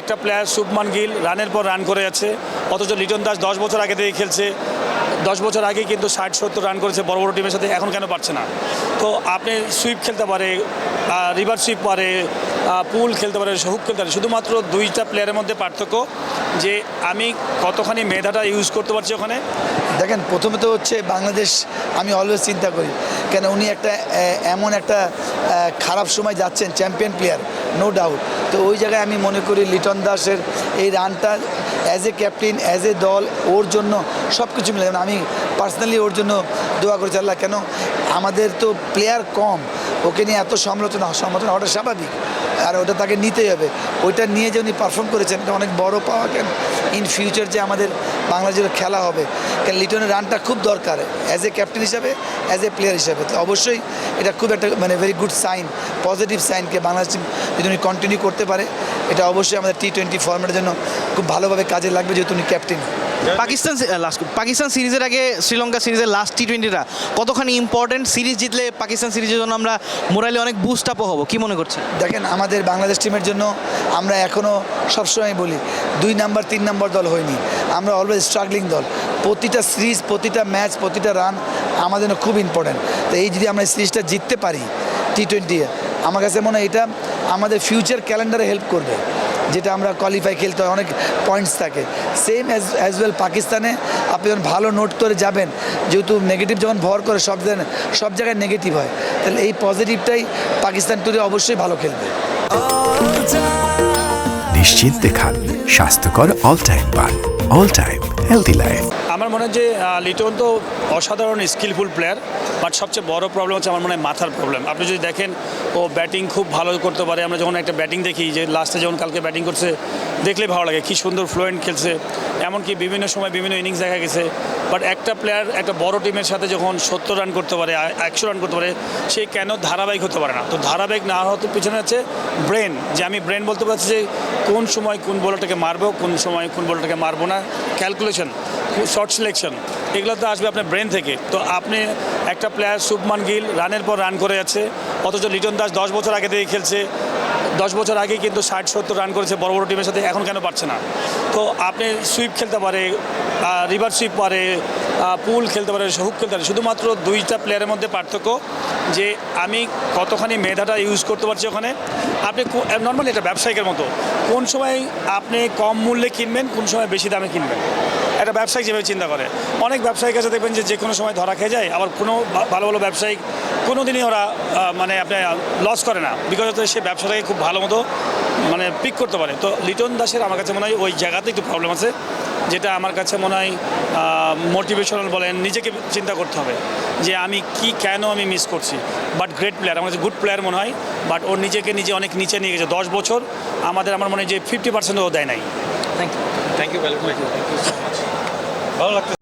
একটা প্লেয়ার শুভমান গিল রানের পর রান করে যাচ্ছে। অথচ লিটন দাস দশ বছর আগে থেকে খেলছে। দশ বছর আগেই কিন্তু ষাট, সত্তর রান করেছে বড় বড় টিমের সাথে, এখন কেন পারছে না? তো আপনি সুইপ খেলতে পারে রিভার সুইপ পারে পুল খেলতে পারে হুক খেলতে পারে, শুধুমাত্র দুইটা প্লেয়ারের মধ্যে পার্থক্য যে আমি কতখানি মেধাটা ইউজ করতে পারছি ওখানে? দেখেন, প্রথমে তো হচ্ছে বাংলাদেশ, আমি অলওয়েজ চিন্তা করি। কেন উনি একটা এমন একটা খারাপ সময় যাচ্ছেন চ্যাম্পিয়ন প্লেয়ার নো ডাউট তো ওই জায়গায় আমি মনে করি লিটন দাসের এই রানটা as a captain as a দল, ওর জন্য সব কিছু মিলে। আমি পার্সোনালি ওর জন্য দোয়া করেছি, আল্লাহ, কেন? আমাদের তো প্লেয়ার কম, ওকে নিয়ে এত সমালোচনা সমালোচনা ওটা স্বাভাবিক। আর ওটা তাকে নিতেই হবে। ওইটা নিয়ে যে উনি পারফর্ম করেছেন, এটা অনেক বড় পাওয়া কেন? ইন ফিউচার যে আমাদের বাংলাদেশের খেলা হবে। কেন লিটনের রানটা খুব দরকার অ্যাজ এ ক্যাপ্টেন হিসাবে অ্যাজ এ প্লেয়ার হিসাবে। তো অবশ্যই এটা খুব একটা মানে ভেরি গুড সাইন পজিটিভ সাইনকে বাংলাদেশ যদি উনি কন্টিনিউ করতে পারে। এটা অবশ্যই আমাদের টি টোয়েন্টি ফর্মেটের জন্য খুব ভালোভাবে কাজে লাগবে যেহেতু উনি ক্যাপ্টেন পাকিস্তান লাস্ট পাকিস্তান সিরিজের আগে শ্রীলঙ্কা সিরিজের লাস্ট টি টোয়েন্টিটা কতখানি ইম্পর্টেন্ট সিরিজ জিতলে পাকিস্তান সিরিজের জন্য আমরা মোরালি অনেক বুস্ট আপও হব। কি মনে করছেন? দেখেন আমাদের বাংলাদেশ টিমের জন্য আমরা এখনও সবসময় বলি দুই নাম্বার তিন নাম্বার দল হয়নি। আমরা অলওয়েজ স্ট্রাগলিং দল। প্রতিটা সিরিজ প্রতিটা ম্যাচ প্রতিটা রান আমাদের জন্য খুব ইম্পর্ট্যান্ট তো এই যদি আমরা সিরিজটা জিততে পারি টি টোয়েন্টি আমার কাছে মনে হয় এটা আমাদের ফিউচার ক্যালেন্ডারে হেল্প করবে, যেটা আমরা কোয়ালিফাই খেলতে হয়, অনেক পয়েন্টস থাকে। সেম অ্যাজ অ্যাজ ওয়েল পাকিস্তানে, আপনি যখন ভালো নোট করে যাবেন, যেহেতু নেগেটিভ যখন ভর করে, সব সব জায়গায় নেগেটিভ হয়, তাহলে এই পজিটিভটাই পাকিস্তান টুরে অবশ্যই ভালো খেলবে। নিশ্চিন্তে খান, স্বাস্থ্যকর অল টাইম পান অল টাইম হেলদি লাইফ আমার মনে হয় যে লিটন তো অসাধারণ স্কিলফুল প্লেয়ার বাট সবচেয়ে বড় প্রবলেম হচ্ছে আমার মনে হয় মাথার প্রবলেম আপনি যদি দেখেন, ও ব্যাটিং খুব ভালো করতে পারে। আমরা যখন একটা ব্যাটিং দেখি, যে লাস্টে যখন কালকে ব্যাটিং করছে, দেখলে ভালো লাগে। কী সুন্দর ফ্লুয়েন্ট খেলছে। এমনকি বিভিন্ন সময় বিভিন্ন ইনিংস দেখা গেছে। বাট একটা প্লেয়ার একটা বড় টিমের সাথে যখন সত্তর রান করতে পারে একশো রান করতে পারে, সে কেন ধারাবাহিক হতে পারে না? তো ধারাবাহিক না হতে পিছনে আছে ব্রেন যে আমি ব্রেন বলতে পারছি যে কোন সময় কোন বলটাকে মারবো, কোন সময় কোন বলটাকে মারবো না ক্যালকুলেশন শর্ট সিলেকশন এগুলো তো আসবে আপনার ব্রেন থেকে। তো আপনি একটা প্লেয়ার শুভমান গিল রানের পর রান করে যাচ্ছে, অথচ লিটন দাস দশ বছর আগে থেকে খেলছে দশ বছর আগেই কিন্তু ষাট, সত্তর রান করেছে বড় বড় টিমের সাথে, এখন কেন পারছে না? তো আপনি সুইপ খেলতে পারে রিভার সুইপ পারে পুল খেলতে পারে হুক খেলতে পারে, শুধুমাত্র দুইটা প্লেয়ারের মধ্যে পার্থক্য যে আমি কতখানি মেধাটা ইউজ করতে পারছি ওখানে। আপনি নর্মালি এটা ব্যবসায়িকের মতো। কোন সময় আপনি কম মূল্যে কিনবেন, কোন সময় বেশি দামে কিনবেন? একটা ব্যবসায়িক যেভাবে চিন্তা করে। অনেক ব্যবসায়িক কাছে দেখবেন যে যে কোনো সময় ধরা খেয়ে যায়, আবার কোনো ভালো ভালো ব্যবসায়িক কোনো দিনই ওরা মানে আপনি লস করে না বিকজ সে ব্যবসাটাকে খুব ভালো মতো মানে পিক করতে পারে। তো লিটন দাসের আমার কাছে মনে হয় ওই জায়গাতে একটু প্রবলেম আছে যেটা আমার কাছে মনে হয় মোটিভেশনাল বলেন নিজেকে চিন্তা করতে হবে যে আমি কি কেন আমি মিস করছি। বাট গ্রেট প্লেয়ার আমার কাছে গুড প্লেয়ার মনে হয় বাট ওর নিজেকে নিজে অনেক নিচে নিয়ে গেছে। দশ বছর আমাদের আমার মনে হয় যে ফিফটি পার্সেন্ট ও দেয় নাই। থ্যাংক ইউ থ্যাংক ইউ ভালো লাগতো